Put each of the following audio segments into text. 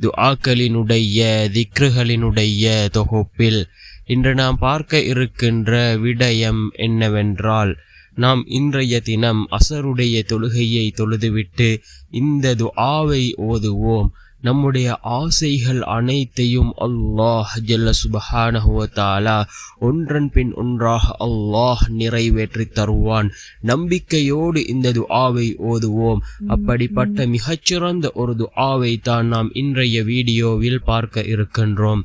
துஆக்களினுடைய திக்ருகளினுடைய தொகுப்பில் இன்று நாம் பார்க்க இருக்கின்ற விடயம் என்னவென்றால் நாம் இன்றைய தினம் அசருடைய தொழுகையை தொழுதுவிட்டு இந்த துஆவை ஓதுவோம். நம்முடைய ஆசைகள் அனைத்தையும் அல்லாஹ் ஜல்ல சுபஹானஹுவ தாலா ஒன்றன் பின் ஒன்றாக அல்லாஹ் நிறைவேற்றி தருவான். நம்பிக்கையோடு இந்த துஆவை ஓதுவோம். அப்படிப்பட்ட மிகச்சிறந்த ஒரு துஆவை தான் நாம் இன்றைய வீடியோவில் பார்க்க இருக்கின்றோம்.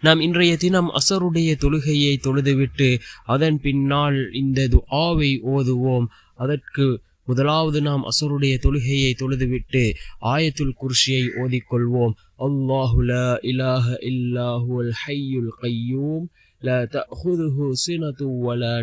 நாம் இன்றைய தினம் அசருடைய தொழுகையை தொழுதுவிட்டு அதன் பின்னால் இந்த ஆவை ஓதுவோம். அதற்கு முதலாவது நாம் அசருடைய தொழுகையை தொழுதுவிட்டு ஆயத்துல் குர்ஷியை ஓதிக்கொள்வோம். அல்லாஹுல லா இலாஹ இல்லாஹுல் ஹையுல் கையூம். ல தஹுதுஹு சினது வல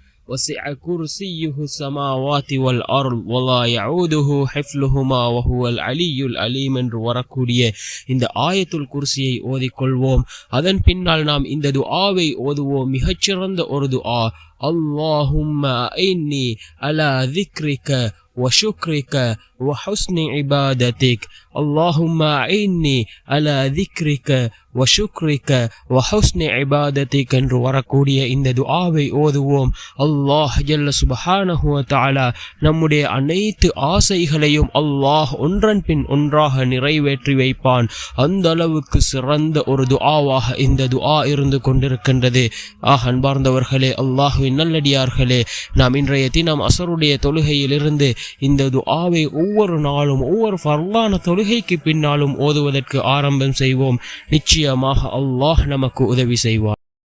وسع كرسيه السماوات والأرض ولا يعوده حفظهما وهو العلي العليم என்று வரக்கூடிய இந்த ஆயத்துல் குர்சியை ஓதிக்கொள்வோம் அதன் பின்னால் நாம் இந்த துஆவை ஓதுவோம் மிகச்சிறந்த ஒரு துஆ اللهم إني على ذكرك وشكرك وحسن عبادتك اللهم إني على ذكرك وشكرك وحسن عبادتك என்று வரக்கூடிய இந்த துஆவை ஓதுவோம் அல்லாஹ் ஜல்ல சுபஹானஹு வ தஆலா நம்முடைய அனைத்து ஆசைகளையும் அல்லாஹ் ஒன்றன் பின் ஒன்றாக நிறைவேற்றி வைப்பான் அந்த அளவுக்கு சிறந்த ஒரு துஆவாக இந்த துஆ இருந்து கொண்டிருக்கின்றது ஆஹ் அன்பார்ந்தவர்களே அல்லாஹ்வின் நல்லடியார்களே நாம் இன்றைய தினம் அசருடைய தொழுகையிலிருந்து இந்த துஆவை ஒவ்வொரு நாளும் ஒவ்வொரு ஃபர்லான தொழுகைக்கு பின்னாலும் ஓதுவதற்கு ஆரம்பம் செய்வோம் நிச்சயமாக அல்லாஹ் நமக்கு உதவி செய்வார்